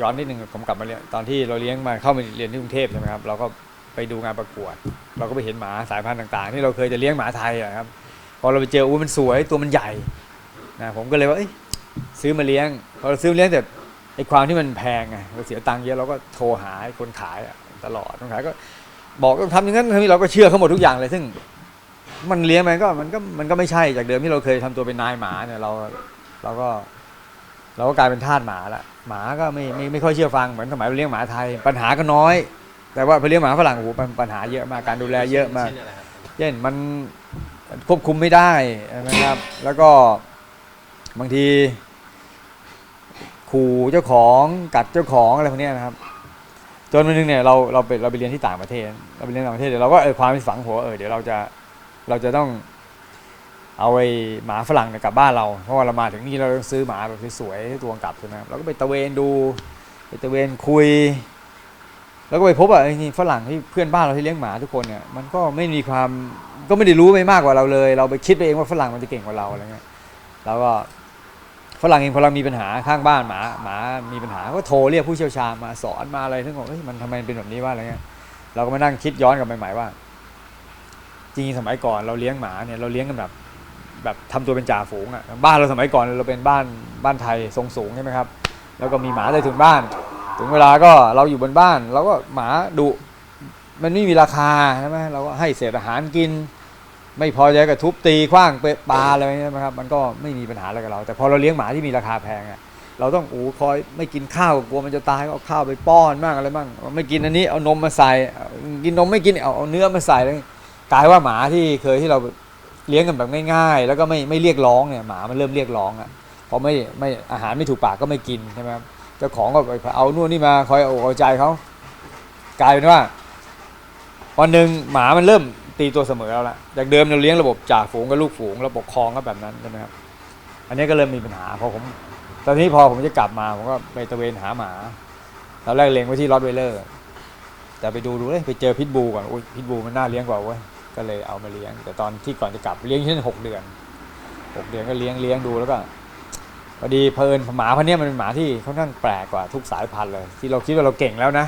ย้อนนิดนึงผมกลับมาเรียนตอนที่เราเลี้ยงมาเข้ามาเรียนที่กรุงเทพใช่ไหมครับเราก็ไปดูงานประกวด เราก็ไปเห็นหมาสายพันธุ์ต่างๆ ที่เราเคยจะเลี้ยงหมาไทยอะครับพอเราไปเจออุ้ยมันสวยตัวมันใหญ่นะผมก็เลยว่าซื้อมาเลี้ยงพอเราซื้อมาเลี้ยงแต่ไอ้ความที่มันแพงไงเราเสียตังค์เยอะเราก็โทรหาคนขายตลอดคนขายก็บอกต้องทำอย่างนั้นทำนี้เราก็เชื่อเขาหมดทุกอย่างเลย ซึ่งมันเลี้ยงมันก็มันก็มันก็ไม่ใช่จากเดิมที่เราเคยทำตัวเป็นนายหมาเนี่ยเราเราก็เราก็กลายเป็นทาสหมาละ หมาก็ไม่ไม่ไม่ค่อยเชื่อฟังเหมือนสมัยเราเลี้ยงหมาไทย ปัญหาก็น้อย แต่ว่าพอเลี้ยงหมาฝรั่งโอ้โหปัญปัญหาเยอะมากการดูแลเยอะมากช่นไรครับเช่นมันควบคุมไม่ได้นะครับ แล้วก็บางที ขู่เจ้าของกัดเจ้าของอะไรพวกเนี้ยนะครับ จนวันหนึงเนี่ยเราเราไปเราไปเรียนที่ต่างประเทศ เราไปเรียนต่างประเทศเดี๋ยวเราก็เออความฝังหัวเออเดี๋ยวเราจะเราจะต้อง เอาไอ้หมาฝรั่งเนี่ยกลับบ้านเรา เพราะว่าเรามาถึงนี่เราต้องซื้อหมาแบบสวยๆตัวกลับใช่ไหมครับเราก็ไปตะเวนดู ไปตะเวนคุย แล้วก็ไปพบว่าไอ้นี่ฝรั่งที่เพื่อนบ้านเราที่เลี้ยงหมาทุกคนเนี่ยมันก็ไม่มีความก็ไม่ได้รู้ไม่มากกว่าเราเลย เราไปคิดไปเองว่าฝรั่งมันจะเก่งกว่าเราอะไรเงี้ยแล้วก็ฝรั่งเองพอเรามีปัญหาข้างบ้านหมาหมามีปัญหาก็โทรเรียกผู้เชี่ยวชาญมาสอนมาอะไรทั้งหมดเฮ้ยมันทำไมเป็นแบบนี้ว่าอะไรเงี้ยเราก็มานั่งคิดย้อนกลับไปใหม่ว่า จริงๆสมัยก่อนเราเลี้ยงหมาเนี่ยเราเลี้ยงกันแบบ แบบทำตัวเป็นจ่าฝูงอะบ้านเราสมัยก่อนเราเป็นบ้านบ้านไทยทรงสูงใช่ไหมครับ แล้วก็มีหมาเลยถึงบ้าน ถึงเวลาก็เราอยู่บนบ้านเราก็หมาดุมันไม่มีราคาใช่ไหมเราก็ให้เศษอาหารกิน ไม่พอใจก็ทุบตีขว้างเปปลาอะไรใช่ไหมครับมันก็ไม่มีปัญหาอะไรกับเรา แต่พอเราเลี้ยงหมาที่มีราคาแพงอะเราต้องโอ้คอยไม่กินข้าวกลัวมันจะตายก็เอาข้าวไปป้อนบ้างอะไรบ้างไม่กินอันนี้เอานมมาใส่กินนมไม่กินเอาเอาเนื้อมาใส่เลยกลายว่าหมาที่เคยที่เรา เลี้ยงกันแบบง่าย ๆ แล้วก็ไม่ไม่เรียกร้องเนี่ยหมามันเริ่มเรียกร้องอะพอไม่ไม่อาหารไม่ถูกปากก็ไม่กินใช่ไหมครับเจ้าของก็ไปเอานู่นนี่มาคอยเอาใจเขากลายเป็นว่าวันหนึ่งหมามันเริ่มตีตัวเสมอเราละจากเดิมเราเลี้ยงระบบจ่าฝูงกับลูกฝูงระบบครองก็แบบนั้นใช่ไหมครับอันนี้ก็เริ่มมีปัญหาพอผมตอนนี้พอผมจะกลับมาผมก็ไปตะเวนหาหมาตอนแรกเล็งไว้ที่รอดเวเลอร์แต่ไปดูดูเลยไปเจอพิทบูก่อนโอ้ยพิทบูมันน่าเลี้ยงกว่าเว้ย ก็เลยเอามาเลี้ยง แต่ตอนที่ก่อนจะกลับเลี้ยงแค่นหกเดือนหกเดือนก็เลี้ยงเลี้ยงดูแล้วก็พอดีเพลินหมาพันธุ์เนี้ยมันเป็นหมาที่ค่อนข้างแปลกกว่าทุกสายพันธุ์เลย ที่เราคิดว่าเราเก่งแล้วนะ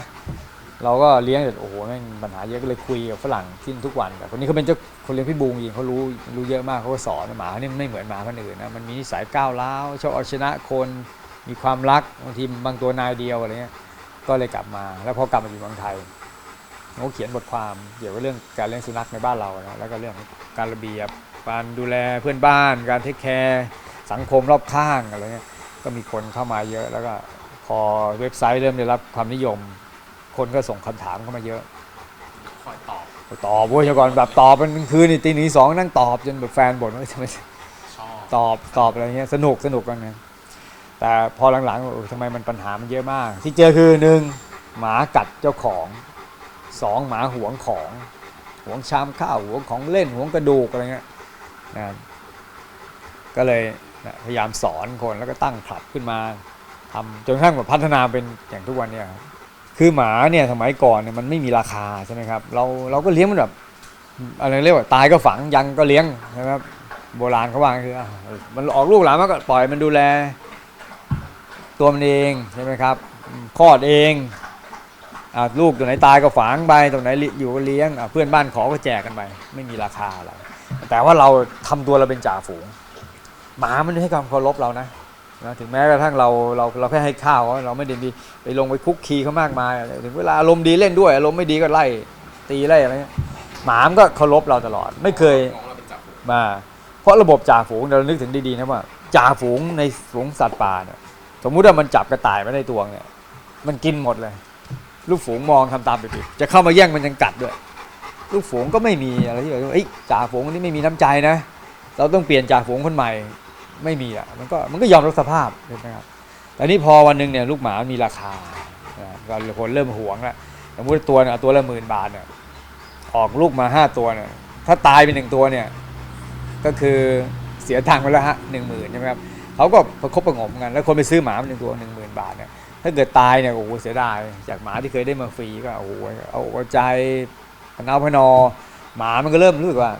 เราก็เลี้ยงแต่โอ้โหแม่งปัญหาเยอะก็เลยคุยกับฝรั่งที่ทุกวันแต่คนนี้เขาเป็นเจ้าคนเลี้ยงพิษบูจริงเขารู้รู้เยอะมากเขาก็สอนหมาเนี่ยมันไม่เหมือนหมาพันธุ์อื่นนะมันมีนิสัยก้าวร้าวชอบเอาชนะคนมีความรักบางทีบางตัวนายเดียวอะไรเงี้ยก็เลยกลับมา แล้วพอกลับมาอยู่เมืองไทย เขาเขียนบทความเกี่ยวกับเรื่องการเลี้ยงสุนัขในบ้านเรานะแล้วก็เรื่องการระเบียบการดูแลเพื่อนบ้าน การเทคแคร์สังคมรอบข้างอะไรเงี้ยก็มีคนเข้ามาเยอะ แล้วก็พอเว็บไซต์เริ่มได้รับความนิยม คนก็ส่งคำถามเข้ามาเยอะคอยตอบตอบเว้ยเมื่อก่อนแบบตอบเป็นคืนนี่ตีหนีสองนั่งตอบจนแบบแฟนบ่นว่าทำไมชอบตอบตอบอะไรเงี้ยสนุกสนุกกันนะแต่พอหลังๆเออทำไมมันปัญหามันเยอะมาก ที่เจอคือหนึ่งหมากัดเจ้าของ สองหมาหวงของหวงชามข้าวหวงของเล่นหวงกระดูกอะไรเงี้ยนะก็เลยนะพยายามสอนคนแล้วก็ตั้งคลับขึ้นมาทำจนกระทั่งแบบพัฒนาเป็นอย่างทุกวันเนี่ยคือหมาเนี่ยสมัยก่อนเนี่ยมันไม่มีราคาใช่ไหมครับเราเราก็เลี้ยงมันแบบอะไรเรียกว่าตายก็ฝังยังก็เลี้ยงใช่ไหมครับโบราณเขาว่าคือมันออกลูกหลานมาก็ปล่อยมันดูแล ตัวมันเองใช่ไหมครับคลอดเอง ลูกตัวไหนตายก็ฝังไปตัวไหนอยู่ก็เลี้ยงเพื่อนบ้านขอก็แจกกันไปไม่มีราคาอะไรแต่ว่าเราทำตัวเราเป็นจ่าฝูง หมามันให้ความเคารพเรานะนะถึงแม้กระทั่งเราเราเราแค่ให้ข้าวเขาเราไม่ได้มีไปลงไปคุกคีเขามากมายถึงเวลาอารมณ์ดีเล่นด้วยอารมณ์ไม่ดีก็ไล่ตีไล่อะไรเงี้ยหมามันก็เคารพเราตลอด ไม่เคยมา เพราะระบบจ่าฝูงเรานึกถึงดีๆนะว่าจ่าฝูงในฝูงสัตว์ป่าเนี่ยสมมุติว่ามันจับกระต่ายมาในตัวเนี่ยมันกินหมดเลย ลูกฝูงมองทำตามไปๆจะเข้ามาแย่งมันยังกัดด้วย ลูกฝูงก็ไม่มีอะไรที่แบบเอ้ยจ่าฝูงนี้ไม่มีน้ำใจนะ เราต้องเปลี่ยนจ่าฝูงคนใหม่ไม่มีอะมันก็มันก็ยอมรับสภาพใช่ไหมครับแต่นี่พอวันหนึ่งเนี่ยลูกหมามันมีราคาอ่าก็คนเริ่มหวงแล้วสมมติตัวเนี่ยตัวละหมื่นบาทเนี่ยออกลูกมาห้าตัวเนี่ยถ้าตายไปหนึ่งตัวเนี่ยก็คือเสียตังไปแล้วฮะหนึ่งหมื่นใช่ไหมครับเขาก็ประคบประงมกัน แล้วคนไปซื้อหมามาหนึ่งตัวหนึ่งหมื่นบาทเนี่ย ถ้าเกิดตายเนี่ยโอ้โหเสียดายจากหมาที่เคยได้มาฟรีก็โอ้โหเอาเอาใจพนเอาพนอ หมามันก็เริ่มรู้สึกว่า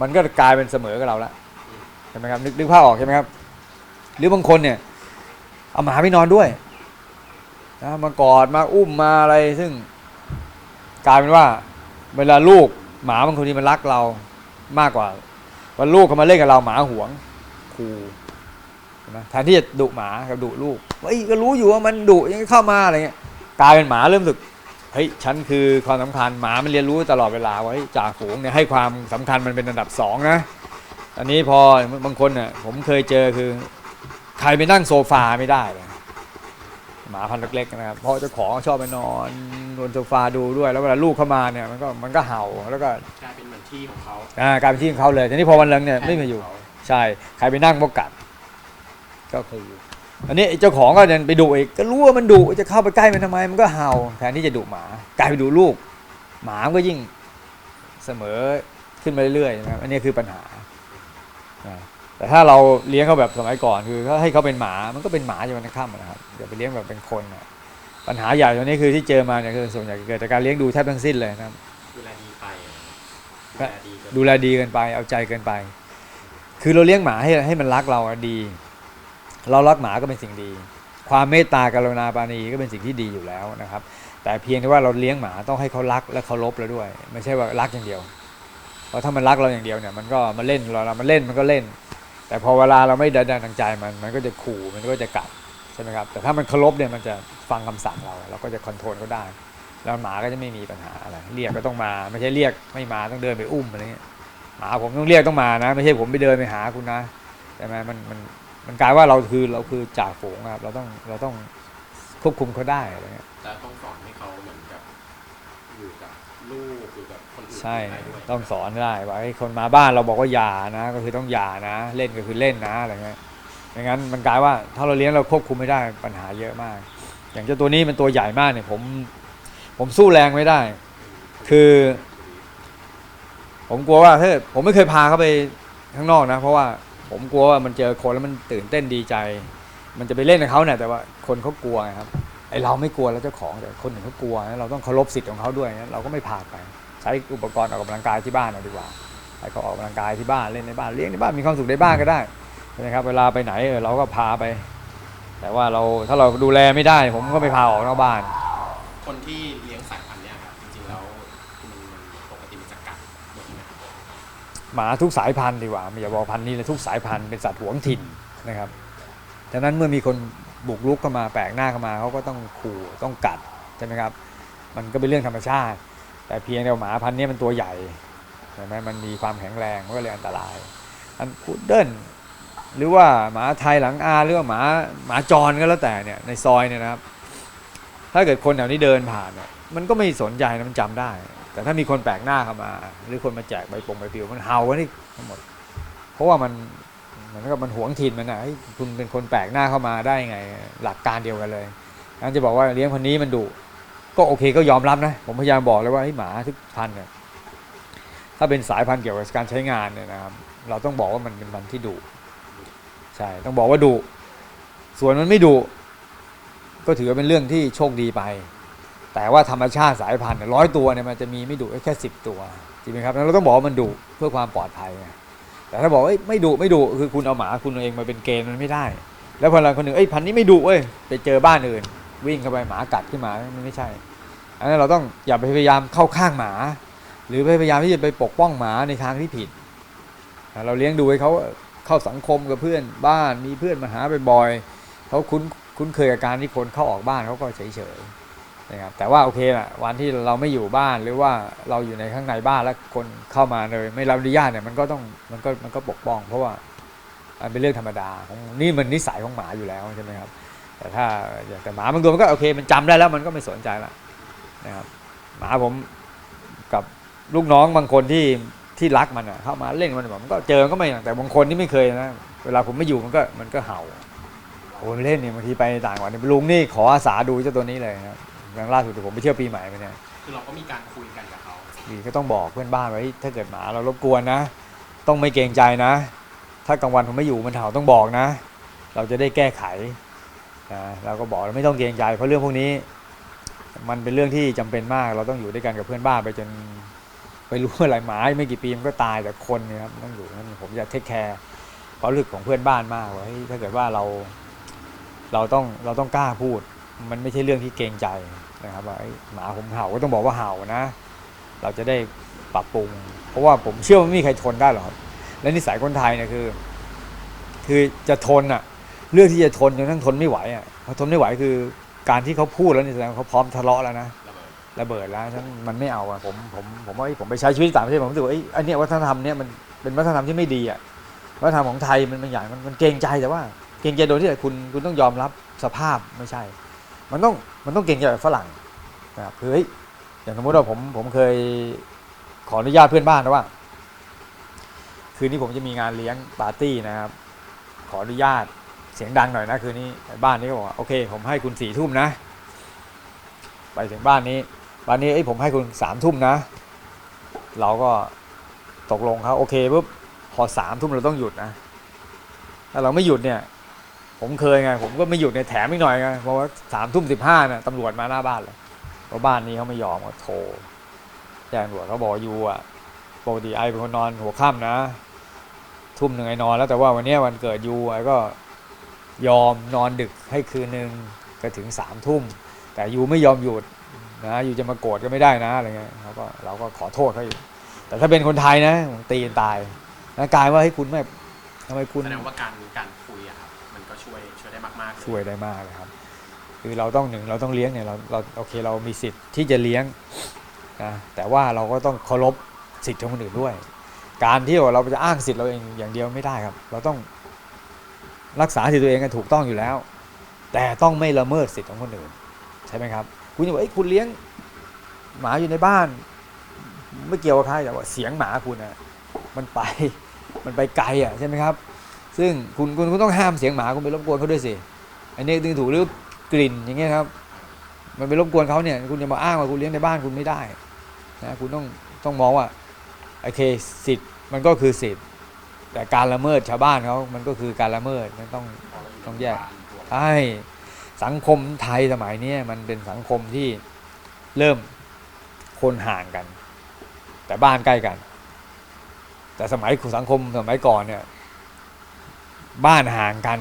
มันก็กลายเป็นเสมอกับเราแล้วใช่ไหมครับนึกนึกภาพออกใช่ไหมครับ หรือบางคนเนี่ย เอาหมาไปนอนด้วยนะมากอดมาอุ้มมาอะไรซึ่งกลายเป็นว่า เวลาลูกหมาบางคนที่มันรักเรามากกว่าวันลูกเขามาเล่นกับเราหมาหวงคูเห็ นไหมแทนที่จะดุหมากับดุลูกเฮ้ยก็รู้อยู่ว่ามันดุยังเข้ามาอะไรเงี้ยกลายเป็นหมาเริ่มรู้สึกเฮ้ยฉันคือความสำคัญหมามันเรียนรู้ตลอดเวลาว่าเฮ้ยจ่าฝูงเนี่ยให้ความสำคัญมันเป็นอันดับสองนะอันนี้พอบางคนเนี่ยผมเคยเจอคือ ใครไปนั่งโซฟาไม่ได้เลยหมาพันธุ์เล็กๆนะครับเพราะเจ้าของชอบไปนอนบนโซฟาดูด้วย แล้วเวลาลูกเข้ามาเนี่ยมันก็มันก็เห่าแล้วก็กลายเป็นเหมือนที่ของเขาอ่ากลายเป็นที่ของเขาเลยทีนี้พอวันหลังเนี่ยไม่มาอยู่ ใช่ใครไปนั่งก็กัด ก็คยออันนี้เจ้าของก็เดินไปดุอีกก็รู้ว่ามันดุจะเข้าไปใกล้มันทำไม มันก็เห่าแทนที่จะดุหมากลายไปดุลูก หมามันก็ยิ่งเสมอขึ้นมาเรื่อยๆนะครับอันนี้คือปัญหาแต่ถ้าเราเลี้ยงเขาแบบสมัยก่อนคือให้เขาเป็นหมามันก็เป็นหมาจนวันค่ำนะครับอย่าไปเลี้ยงแบบเป็นคนนะปัญหาใหญ่ตรงนี้คือที่เจอมาเนี่ยคือส่วนใหญ่เกิดจากการเลี้ยงดูแทบทั้งสิ้นเลยนะครับดูแลดีไปดูแลดีเกินดูแลดีเกินไปเอาใจเกินไป คือเราเลี้ยงหมาให้ให้มันรักเราดี เรารักหมาก็เป็นสิ่งดี ความเมตตากรุณาปาณีก็เป็นสิ่งที่ดีอยู่แล้วนะครับ แต่เพียงแต่ว่าเราเลี้ยงหมาต้องให้เขารักและเคารพเราด้วย ไม่ใช่ว่ารักอย่างเดียว เพราะถ้ามันรักเราอย่างเดียวเนี่ยมันก็มาเล่นเราเรามันเล่นมันก็เล่น แต่พอเวลาเราไม่ดันดันทางใจมันมันก็จะขู่มันก็จะกัดใช่ไหมครับแต่ถ้ามันเคารพเนี่ยมันจะฟังคำสั่งเราเราก็จะคอนโทรลเขาได้แล้วหมาก็จะไม่มีปัญหาอะไรเรียกก็ต้องมาไม่ใช่เรียกไม่มาต้องเดินไปอุ้มอะไรเงี้ยหมาผมต้องเรียกต้องมานะ ไม่ใช่ผมไปเดินไปหาคุณนะใช่ไหมมันมัน มันกลายว่าเราคือเราคือจ่าฝูงอะครับเราต้องเราต้องควบคุมเขาได้อะไรเงี้ยแต่ต้องสอนให้เขาเหมือนกับอยู่กับลูกอยู่กับคนอื่นใช่ได้ด้วยต้องสอนได้ว่าไอ้คนมาบ้านเราบอกว่าอย่านะ ก็คือต้องอย่านะ เล่นก็คือเล่นนะอะไรเงี้ยไม่งั้นมันกลายว่าถ้าเราเลี้ยงเราควบคุมไม่ได้ปัญหาเยอะมาก อย่างเจ้าตัวนี้มันตัวใหญ่มากเนี่ยผม ผมสู้แรงไม่ได้ คือ ผมกลัวว่าถ้าผมไม่เคยพาเขาไปข้างนอกนะ เพราะว่า ผมกลัวว่ามันเจอคนแล้วมันตื่นเต้นดีใจ มันจะไปเล่นกับเขาเนี่ยแต่ว่าคนเขากลัวไงครับไอเราไม่กลัวแล้วเจ้าของแต่คนอื่นเขากลัวเราต้องเคารพสิทธิ์ของเขาด้วยเราก็ไม่พาไป ใช้อุปกรณ์ออกกำลังกายที่บ้านเอาดีกว่าให้เขาออกกำลังกายที่บ้านเล่นในบ้านเลี้ยงในบ้านมีความสุขในบ้านก็ได้ใช่ไหมครับ เวลาไปไหนเออเราก็พาไป แต่ว่าเราถ้าเราดูแลไม่ได้ ผมก็ไม่พาออกนอกบ้าน คนที่เลี้ยงสายพันธุ์เนี่ยครับจริงๆแล้วมันมันปกติมันจะกัดหมดไหม หมาทุกสายพันธุ์ดีกว่าไม่อย่าบอกพันธุ์นี้เลยทุกสายพันธุ์เป็นสัตว์หวงถิ่นนะครับฉะนั้นเมื่อมีคนบุกรุกเข้ามาแปลกหน้าเข้ามาเขาก็ต้องขู่ต้องกัดใช่ไหมครับ มันก็เป็นเรื่องธรรมชาติ แต่เพียงแต่ว่าหมาพันธุ์นี้มันตัวใหญ่ใช่ไหมมันมีความแข็งแรงมันก็เลยอันตราย อันพุดเดิ้ลหรือว่าหมาไทยหลังอาหรือว่าหมาหมาจรก็แล้วแต่เนี่ยในซอยเนี่ยนะครับ ถ้าเกิดคนแถวนี้เดินผ่านเนี่ยมันก็ไม่สนใจนะมันจำได้ แต่ถ้ามีคนแปลกหน้าเข้ามา หรือคนมาแจกใบปงใบปลิวมันเห่ากันนี่ทั้งหมด เพราะว่ามันมันก็มันหวงถิ่นมันนะคุณเป็นคนแปลกหน้าเข้ามาได้ไง หลักการเดียวกันเลยงั้นจะบอกว่าเลี้ยงคนนี้มันดุก็โอเคก็ยอมรับนะ ผมพยายามบอกเลยว่าเฮ้หมาทุกพันเนี่ยถ้าเป็นสายพันธุ์เกี่ยวกับการใช้งานเนี่ยนะครับ เราต้องบอกว่ามันเป็นพันธุ์ที่ดุใช่ต้องบอกว่าดุส่วนมันไม่ดุก็ถือว่าเป็นเรื่องที่โชคดีไป แต่ว่าธรรมชาติสายพันธุ์ร้อยตัวเนี่ยมันจะมีไม่ดุแค่สิบตัวจริงไหมครับแล้วเราต้องบอกว่ามันดุเพื่อความปลอดภัยไงแต่ถ้าบอกไม่ดุไม่ดุคือคุณเอาหมาคุณเองมาเป็นเกณฑ์มันไม่ได้ แล้วพอเราคนหนึ่งเอ้พันธุ์นี้ไม่ดุเว้ยไปเจอบ้านอื่น วิ่งเข้าไปหมากัดขึ้นมามันไม่ใช่อันนั้นเราต้องอย่าไปพยายามเข้าข้างหมา หรือพยายามที่จะไปปกป้องหมาในทางที่ผิด เราเลี้ยงดูให้เขาเข้าสังคมกับเพื่อนบ้านมีเพื่อนมาหาบ่อยๆเขาคุ้นคุ้นเคยกับการที่คนเข้าออกบ้านเขาก็เฉยๆ นะครับแต่ว่าโอเคละวันที่เราไม่อยู่บ้านหรือว่าเราอยู่ในข้างในบ้านแล้วคนเข้ามาเลย ไม่รับอนุญาตเนี่ยมันก็ต้องมันก็มันก็ปกป้อง เพราะว่ามันเป็นเรื่องธรรมดาของนี่มันนิสัยของหมาอยู่แล้วใช่ไหมครับแต่ถ้าอย่างแต่หมาบางตัวมันก็โอเค มันจำได้แล้วมันก็ไม่สนใจละนะครับหมาผมกับลูกน้องบางคนที่ที่รักมันอะเข้ามาเล่นมันมันก็เจอก็ไม่อย่างแต่บางคนที่ไม่เคยนะเวลาผมไม่อยู่มันก็มันก็เห่าโอ้เล่นเนี่ยบางทีไปต่างวัดเนี่ยลุงนี่ขออาสาดูเจ้าตัวนี้เลยนะครับ อย่างล่าสุดที่ผมไปเที่ยวปีใหม่ไปเนี่ยคือเราก็มีการคุยกันกับเขาดีก็ต้องบอกเพื่อนบ้านไว้ถ้าเกิดหมาเรารบกวนนะ ต้องไม่เกรงใจนะ ถ้ากลางวันผมไม่อยู่มันเห่าต้องบอกนะ เราจะได้แก้ไขนะเราก็บอกเราไม่ต้องเกรงใจ เพราะเรื่องพวกนี้ มันเป็นเรื่องที่จำเป็นมาก เราต้องอยู่ด้วยกันกับเพื่อนบ้านไปจนไปรู้อะไรหมาไม่กี่ปีมันก็ตายแต่คนเนี่ยครับต้องอยู่นั่นผมจะเทคแคร์ความรู้สึกของเพื่อนบ้านมากว่าเฮ้ยถ้าเกิดว่าเรา เราต้องเราต้องกล้าพูด มันไม่ใช่เรื่องที่เกรงใจ นะครับว่าเอ้ยหมาผมเห่าก็ต้องบอกว่าเห่านะ เราจะได้ปรับปรุง เพราะว่าผมเชื่อว่าไม่มีใครทนได้หรอกและนิสัยคนไทยเนี่ยคือ คือจะทนอะเรื่องที่จะทนจนทั้งทนไม่ไหวอะพอทนไม่ไหวคือ การที่เขาพูดแล้วนี่แสดงว่าเขาพร้อมทะเลาะแล้วนะระเบิดระเบิดแล้วฉันมันไม่เอาอะผมผมผมว่าผมไปใช้ชีวิตต่างประเทศผมรู้สึกว่าเอ้อันเนี้ยวัฒนธรรมเนี้ยมันเป็นวัฒนธรรมที่ไม่ดีอะวัฒนธรรมของไทยมันมันอย่างมันมันเกรงใจแต่ว่า เกรงใจโดยที่คุณคุณต้องยอมรับสภาพไม่ใช่ มันต้องมันต้องเกรงใจแบบฝรั่งนะครับคือยอย่างสมมติว่าผมผมเคยขออนุญาตเพื่อนบ้านนะว่า คืนนี้ผมจะมีงานเลี้ยงปาร์ตี้นะครับ ขออนุญาตเสียงดังหน่อยนะคืนนี้บ้านนี้ก็บอกว่าโอเค ผมให้คุณสี่ทุ่มนะ ไปถึงบ้านนี้บ้านนี้เอ้ผมให้คุณสามทุ่มนะ เราก็ตกลงเขาโอเคปุ๊บพอสามทุ่มเราต้องหยุดนะถ้าเราไม่หยุดเนี่ย ผมเคยไง ผมก็ไม่หยุดในแถมอีกหน่อยไงเพราะว่าสามทุ่มสิบห้าน่ะตำรวจมาหน้าบ้านเลยเพราะบ้านนี้เขาไม่ยอมก็โทรแจ้งตำรวจเขาบอกยูอะปกติไอเป็นคนนอนหัวค่ำนะ ทุ่มหนึ่งไอนอนแล้วแต่ว่าวันนี้วันเกิดยูไอก็ยอมนอนดึกให้คืนหนึ่งก็ถึงสามทุ่ม แต่ยูไม่ยอมหยุดนะยูจะมาโกรธก็ไม่ได้นะอะไรเงี้ยเขาก็เราก็ขอโทษเขาอยู่ แต่ถ้าเป็นคนไทยนะตีนตายนะกลายว่าให้คุณไม่ทำไมคุณแสดงว่าการการ ช่วยได้มากเลยครับ คือเราต้องหนึ่งเราต้องเลี้ยงเนี่ยเราเราโอเคเรามีสิทธิ์ที่จะเลี้ยงนะแต่ว่าเราก็ต้องเคารพสิทธิ์ของคนอื่นด้วย การที่เราจะอ้างสิทธิ์เราเองอย่างเดียวไม่ได้ครับ เราต้องรักษาสิทธิ์ตัวเองกันถูกต้องอยู่แล้ว แต่ต้องไม่ละเมิดสิทธิ์ของคนอื่นใช่ไหมครับ คุณจะบอกเอ้คุณเลี้ยงหมาอยู่ในบ้าน ไม่เกี่ยวกับใครแต่ว่าเสียงหมาคุณอะมันไปมันไปไกลอะใช่ไหมครับ ซึ่งคุณคุณคุณต้องห้ามเสียงหมาคุณไปรบกวนเขาด้วยสิ อันนี้ดึงถูกหรือกลิ่นอย่างเงี้ยครับ มันไปรบกวนเขาเนี่ย คุณจะมาอ้างว่าคุณเลี้ยงในบ้านคุณไม่ได้นะคุณต้องต้องมองว่าโอเคสิทธิ์มันก็คือสิทธิ์แต่การละเมิดชาวบ้านเขามันก็คือการละเมิดมันต้องต้องแยกใช่สังคมไทยสมัยนี้มันเป็นสังคมที่เริ่มคนห่างกัน แต่บ้านใกล้กัน แต่สมัยสังคมสมัยก่อนเนี่ย บ้านห่างกัน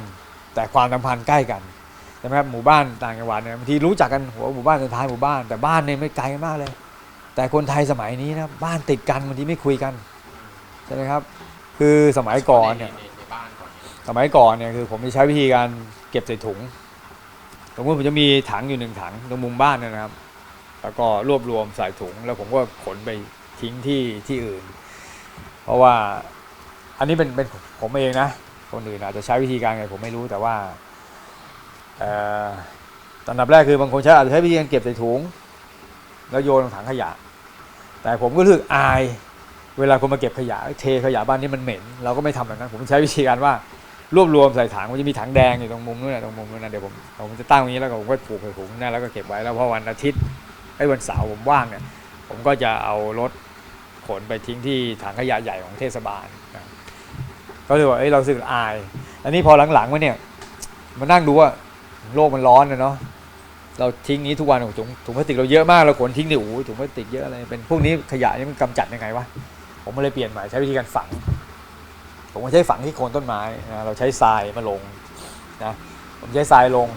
แต่ความสัมพันธ์ใกล้กันใช่ไหมครับหมู่บ้านต่างจังหวัดเนี่ยบางทีรู้จักกันหัวหมู่บ้านสุดท้ายหมู่บ้าน แต่บ้านเนี่ยไม่ไกลกันมากเลย แต่คนไทยสมัยนี้นะบ้านติดกันบางทีไม่คุยกันใช่ไหมครับ คือสมัยก่อนเนี่ยในในในบ้านก่อนเนี่ยสมัยก่อนเนี่ยคือผมจะใช้วิธีการเก็บใส่ถุงสมมติผมจะมีถังอยู่หนึ่งถังตรงมุมบ้านเนยนะครับ แล้วก็รวบรวมใส่ถุง แล้วผมก็ขนไปทิ้งที่ที่อื่น เพราะว่าอันนี้เป็นเป็นผมเองนะ คนอื่นอาจจะใช้วิธีการไงผมไม่รู้แต่ว่าอ่อตอนดับแรกคือบางคนใช้อาจจะใช้วิธีการเก็บใส่ถุง แล้วโยนลงถังขยะ แต่ผมก็รู้สึกอาย เวลาคนมาเก็บขยะเทขยะบ้านนี้มันเหม็น เราก็ไม่ทำแบบนั้น ผมใช้วิธีการว่ารวบรวมใส่ถังมันจะมีถังแดงอยู่ตรงมุมนู้นนะตรงมุมนู้นนะเดี๋ยวผมผมจะตั้งตรงนี้แล้วก็ผมก็ผูกใส่ถุงนั่นแล้วก็เก็บไว้แล้วพอวันอาทิตย์ไอ้วันเสาร์ผมว่างเนี่ยผมก็จะเอารถขนไปทิ้งที่ถังขยะใหญ่ของเทศบาล ก็เลยว่าเอ้ยเราสึกอาย อันนี้พอหลังๆมาเนี่ยมานั่งดูว่าโลกมันร้อนนะเนาะเราทิ้งนี้ทุกวันโอ้โหถุงถุงพลาสติกเราเยอะมากเราขนทิ้งเนี่ยโอ้โหถุงพลาสติกเยอะอะไรเป็นพวกนี้ขยะนี่มันกำจัดยังไงวะผมเลยเปลี่ยนใหม่ใช้วิธีการฝัง ผมก็ใช้ฝังที่โคนต้นไม้นะเราใช้ทรายมาลงนะผมใช้ทรายลง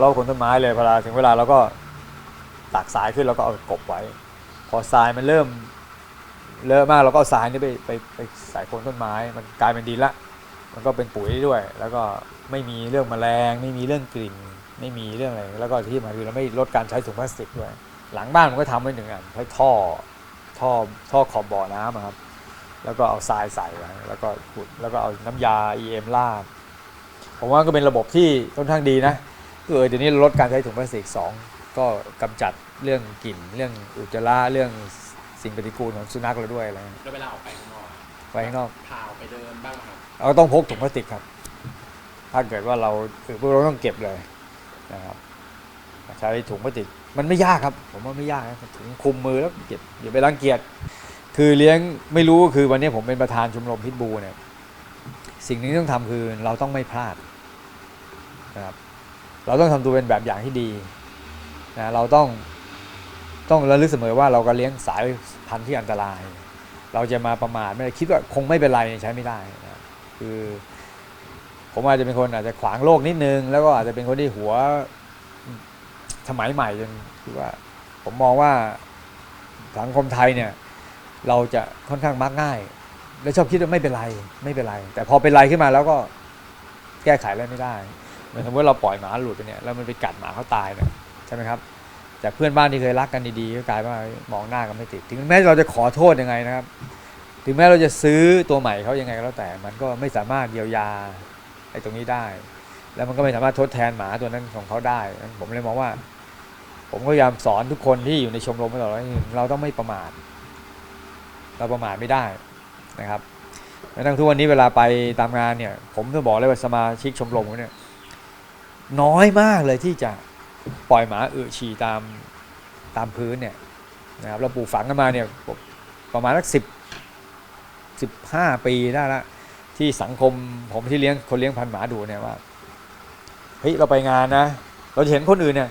รอบโคนต้นไม้เลยเวลาถึงเวลาเราก็ตักทรายขึ้นแล้วก็เอากบไว้ พอทรายมันเริ่ม เลอะมากเราก็เอาทรายนี่ไปไปไปใส่โคนต้นไม้ มันกลายเป็นดินละ มันก็เป็นปุ๋ยด้วย แล้วก็ไม่มีเรื่องแมลง ไม่มีเรื่องกลิ่น ไม่มีเรื่องอะไร แล้วก็ที่สำคัญคือเราไม่ลดการใช้ถุงพลาสติกด้วย หลังบ้านผมก็ทำไว้หนึ่งอันใช้ท่อท่อท่อขอบบ่อน้ำครับ แล้วก็เอาทรายใส่ไว้แล้วก็ขุดแล้วก็เอาน้ำยา EM ราดผมว่าก็เป็นระบบที่ค่อนข้างดีนะคือเดี๋ยวนี้ลดการใช้ถุงพลาสติกสองก็กำจัดเรื่องกลิ่นเรื่องอุจจาระเรื่อง สิ่งปฏิกูลของสุนัขเราด้วยอะไรแล้วเวลาออกไปข้างนอกอะไปข้างนอกพาออกไปเดินบ้างไหมครับเราก็ต้องพกถุงพลาสติกครับ ถ้าเกิดว่าเราคือพวกเราต้องเก็บเลยนะครับใช้ถุงพลาสติกมันไม่ยากครับ ผมว่าไม่ยากนะถุงคลุมมือแล้วเก็บอย่าไปรังเกียจคือเลี้ยงไม่รู้คือวันนี้ผมเป็นประธานชมรมพิทบูเนี่ยสิ่งหนึงที่ต้องทำคือเราต้องไม่พลาดนะครับเราต้องทำตัวเป็นแบบอย่างที่ดีนะเราต้อง ต้องระลึกเสมอว่าเราก็เลี้ยงสายพันธุ์ที่อันตราย เราจะมาประมาทไม่ได้คิดว่าคงไม่เป็นไรใช้ไม่ได้นะครับคือผมอาจจะเป็นคนอาจจะขวางโลกนิดนึง แล้วก็อาจจะเป็นคนที่หัวสมัยใหม่จนคือว่า ผมมองว่าสังคมไทยเนี่ย เราจะค่อนข้างมักง่าย และชอบคิดว่าไม่เป็นไรไม่เป็นไร แต่พอเป็นไรขึ้นมาแล้วก็แก้ไขอะไรไม่ได้เหมือนสมมติว่าเราปล่อยหมาหลุดไปเนี่ยแล้วมันไปกัดหมาเขาตายเนี่ยใช่ไหมครับ จากเพื่อนบ้านที่เคยรักกันดีๆก็กลายว่ามองหน้ากันไม่ติด ถึงแม้เราจะขอโทษยังไงนะครับ ถึงแม้เราจะซื้อตัวใหม่เขายังไงก็แล้วแต่ มันก็ไม่สามารถเยียวยาไอ้ตรงนี้ได้ แล้วมันก็ไม่สามารถทดแทนหมาตัวนั้นของเขาได้ ผมเลยมองว่า ผมก็พยายามสอนทุกคนที่อยู่ในชมรมตลอดว่าเราต้องไม่ประมาท เราประมาทไม่ได้นะครับแม้กระทั่งทุกวันนี้เวลาไปตามงานเนี่ย ผมจะบอกเลยว่าสมาชิกชมรมเนี่ยน้อยมากเลยที่จะ ปล่อยหมาอึฉี่ตามตามพื้นเนี่ยนะครับเราปลูกฝังกันมาเนี่ยประมาณสักสิบสิบห้าปีได้ละที่สังคมผมที่เลี้ยงคนเลี้ยงพันหมาดูเนี่ยว่าเฮ้ยเราไปงานนะ เราจะเห็นคนอื่นเนี่ย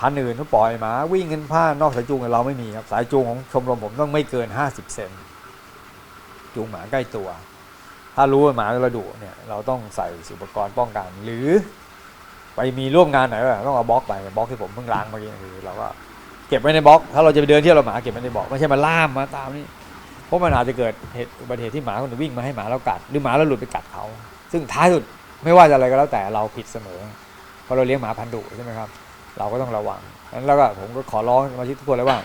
พันอื่นเขาปล่อยหมาวิ่งกันผ้านอกสายจูงเราไม่มีครับสายจูงของชมรมผมต้องไม่เกิน50เซนจูงหมาใกล้ตัว ถ้ารู้ว่าหมาเราดุเนี่ยเราต้องใส่อุปกรณ์ป้องกันหรือ ไปมีร่วมงานไหนก็ต้องเอาบล็อกไปบล็อกที่ผมเพิ่งล้างเมื่อกี้คือเราก็เก็บไว้ในบล็อก ถ้าเราจะไปเดินเที่ยวเราหมาเก็บไว้ในบล็อกไม่ใช่มาล่ามมาตามนี่เพราะมันอาจจะเกิดเหตุอุบัติเหตุที่หมาคนอื่นวิ่งมาให้หมาเรากัด หรือหมาเราหลุดไปกัดเขา ซึ่งท้ายสุดไม่ว่าจะอะไรก็แล้วแต่เราผิดเสมอเพราะเราเลี้ยงหมาพันธุ์ดุใช่ไหมครับ เราก็ต้องระวังนั้นแล้วก็ผมก็ขอร้องสมาชิกทุกคนเลยว่า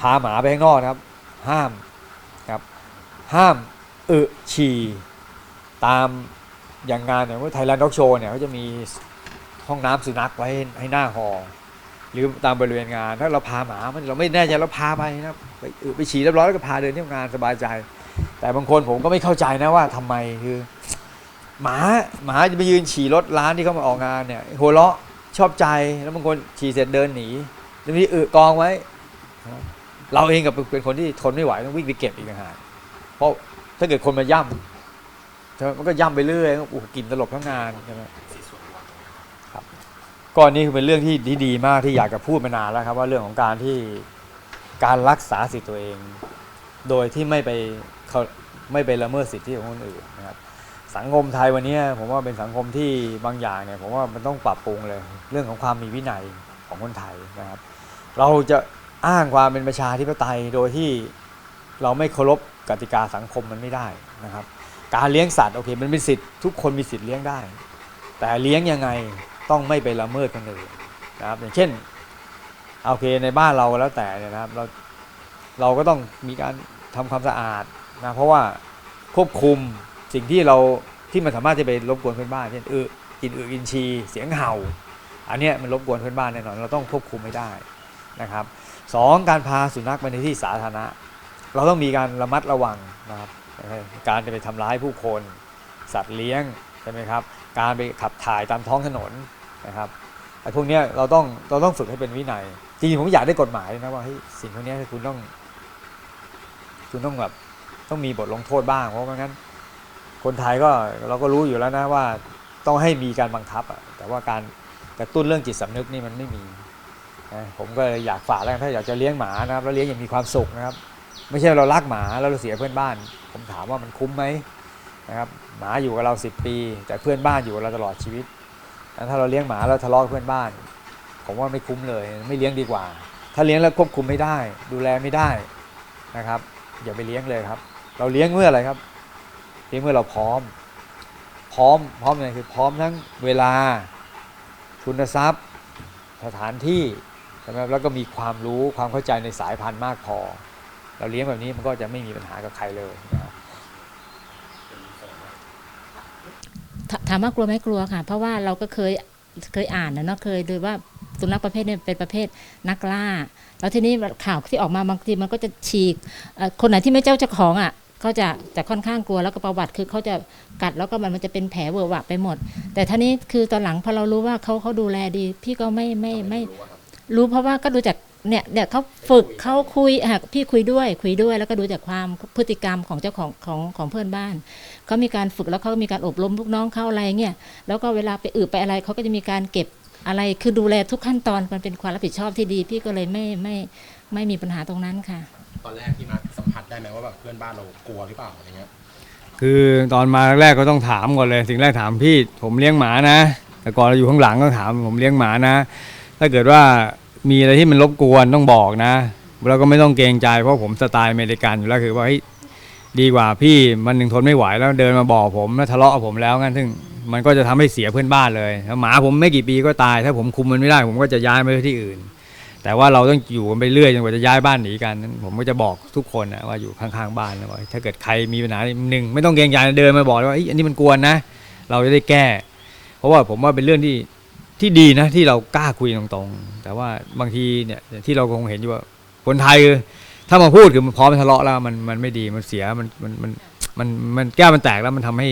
พาหมาไปข้างนอกนะครับ ห้ามครับ ห้ามอึฉี่ตาม อย่างงานอย่างว่าไทยแลนด์ด็อกโชว์เนี่ยเขาจะมีห้องน้ำสุนัขไว้ให้หน้าหอหรือตามบริเวณงาน ถ้าเราพาหมามันเราไม่แน่ใจเราพาไปนะไปไปฉี่เรียบร้อยแล้วก็พาเดินเที่ยวงานสบายใจ แต่บางคนผมก็ไม่เข้าใจนะว่าทำไมคือ หมาหมาจะไปยืนฉี่รถร้านที่เขามาออกงานเนี่ยหัวเราะชอบใจแล้วบางคนฉี่เสร็จเดินหนีแล้วมีอึกองไว้ เราเองกับเป็นคนที่ทนไม่ไหวต้องวิ่งไปเก็บอีกต่างหากเพราะถ้าเกิดคนมาย่ำ ใช่ไหมมันก็ย่ำไปเรื่อยโอ้โหกินตลบทั้งงานใช่ไหมสีส่วนรวมก่อนนี้คือเป็นเรื่องที่ที่ดีมากที่อยากจะพูดมานานแล้วครับ ว่าเรื่องของการที่การรักษาสิทธิตัวเอง โดยที่ไม่ไปเขาไม่ไปละเมิดสิทธิของคนอื่นนะครับสังคมไทยวันนี้ผมว่าเป็นสังคมที่บางอย่างเนี่ยผมว่ามันต้องปรับปรุงเลย เรื่องของความมีวินัยของคนไทยนะครับ เราจะอ้างความเป็นประชาธิปไตยโดยที่เราไม่เคารพกติกาสังคมมันไม่ได้นะครับ การเลี้ยงสัตว์โอเคมันเป็นสิทธิ์ทุกคนมีสิทธิ์เลี้ยงได้ แต่เลี้ยงยังไงต้องไม่ไปละเมิดคนอื่นนะครับอย่างเช่นโอเคในบ้านเราแล้วแต่เนี่ยนะครับเราเราก็ต้องมีการทำความสะอาดนะเพราะว่าควบคุมสิ่งที่เราที่มันสามารถจะไปรบกวนเพื่อนบ้านเช่นเอึกินอึกินชีเสียงเห่า อันเนี้ยมันรบกวนเพื่อนบ้านแน่นอนเราต้องควบคุมไม่ได้นะครับสองการพาสุนัขไปในที่สาธารณะ เราต้องมีการระมัดระวังนะครับ การจะไปทำร้ายผู้คน สัตว์เลี้ยงใช่ไหมครับ การไปขับถ่ายตามท้องถนนนะครับไอ้พวกนี้เราต้องเราต้องฝึกให้เป็นวินัย จริงๆผมอยากได้กฎหมายนะว่าสิ่งพวกนี้คุณต้อง คุณต้องแบบต้องมีบทลงโทษบ้างเพราะงั้น คนไทยก็เราก็รู้อยู่แล้วนะว่าต้องให้มีการบังคับอะแต่ว่าการกระตุ้นเรื่องจิตสำนึกนี่มันไม่มีนะผมก็เลยอยากฝากแล้วถ้าอยากจะเลี้ยงหมานะครับแล้วเลี้ยงอย่างมีความสุขนะครับ ไม่ใช่เรารักหมาแล้วเราเสียเพื่อนบ้าน ผมถามว่ามันคุ้มไหมนะครับหมาอยู่กับเราสิบปี แต่เพื่อนบ้านอยู่กับเราตลอดชีวิตถ้าเราเลี้ยงหมาแล้วทะเลาะเพื่อนบ้าน ผมว่าไม่คุ้มเลย ไม่เลี้ยงดีกว่า ถ้าเลี้ยงแล้วควบคุมไม่ได้ ดูแลไม่ได้นะครับอย่าไปเลี้ยงเลยครับ เราเลี้ยงเมื่ออะไรครับเลี้ยงเมื่อเราพร้อม พร้อมพร้อมยังไงคือพร้อมทั้งเวลาทุนทรัพย์ สถานที่ใช่ไหมครับแล้วก็มีความรู้ความเข้าใจในสายพันธุ์มากพอ เราเลี้ยงแบบนี้มันก็จะไม่มีปัญหากับใครเลยนะถามว่ากลัวไหมกลัวค่ะ เพราะว่าเราก็เคยเคยอ่านนะเนาะเคยดูว่าสุนัขประเภทนี้เป็นประเภทนักล่า แล้วทีนี้ข่าวที่ออกมาบางทีมันก็จะฉีกคนไหนที่ไม่เจ้าเจ้าของอะก็จะจะค่อนข้างกลัวแล้วก็ประวัติคือเขาจะกัดแล้วก็มันมันจะเป็นแผลเวอะหวะไปหมด แต่ท่านี้คือตอนหลังพอเรารู้ว่าเขาเขาดูแลดี พี่ก็ไม่ไม่ไม่รู้เพราะว่าก็ดูจาก เนี่ยเนี่ยเขาฝึกเขาคุยอะพี่คุยด้วยคุยด้วย แล้วก็ดูจากความพฤติกรรมของเจ้าของของของเพื่อนบ้านเขามีการฝึกแล้วเขาก็มีการอบรมลูกน้องเขาอะไรเงี้ยแล้วก็เวลาไปอึไปอะไรเขาก็จะมีการเก็บอะไรคือดูแลทุกขั้นตอนมันเป็นความรับผิดชอบที่ดี พี่ก็เลยไม่ไม่ไม่มีปัญหาตรงนั้นค่ะ ตอนแรกที่มาสัมผัสได้ไหมว่าแบบเพื่อนบ้านเรากลัวหรือเปล่าอะไรเงี้ยคือตอนมาแรกๆก็ต้องถามก่อนเลยสิ่งแรกถามพี่ผมเลี้ยงหมานะเแต่ก่อนเราอยู่ข้างหลังก็ถามผมเลี้ยงหมานะ ถ้าเกิดว่า มีอะไรที่มันรบกวนต้องบอกนะแล้วก็ไม่ต้องเกรงใจเพราะผมสไตล์อเมริกันอยู่แล้วคือว่าเฮ้ยดีกว่าพี่มันหนึ่งทนไม่ไหวแล้วเดินมาบอกผมแล้วทะเลาะกับผมแล้วงั้นซึ่งมันก็จะทำให้เสียเพื่อนบ้านเลยหมาผมไม่กี่ปีก็ตาย ถ้าผมคุมมันไม่ได้ ผมก็จะย้ายไปที่อื่น แต่ว่าเราต้องอยู่กันไปเรื่อยจนกว่าจะย้ายบ้านหนีกันนั้นผมก็จะบอกทุกคนนะว่าอยู่ข้างๆบ้านนะว่าถ้าเกิดใครมีปัญหาหนึ่งไม่ต้องเกรงใจเดินมาบอกว่าเอ้ยอันนี้มันกวนนะ เราจะได้แก้ เพราะว่าผมว่าเป็นเรื่องที่ ที่ดีนะที่เรากล้าคุยตรงๆ แต่ว่าบางทีเนี่ยที่เราคงเห็นอยู่ว่าคนไทยคือถ้ามาพูดคือมันพร้อมทะเลาะแล้วมันมันไม่ดีมันเสียมันมันมันมันมันแก้วมันแตกแล้วมันทำให้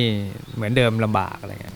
เหมือนเดิมลำบากอะไรเงี้ย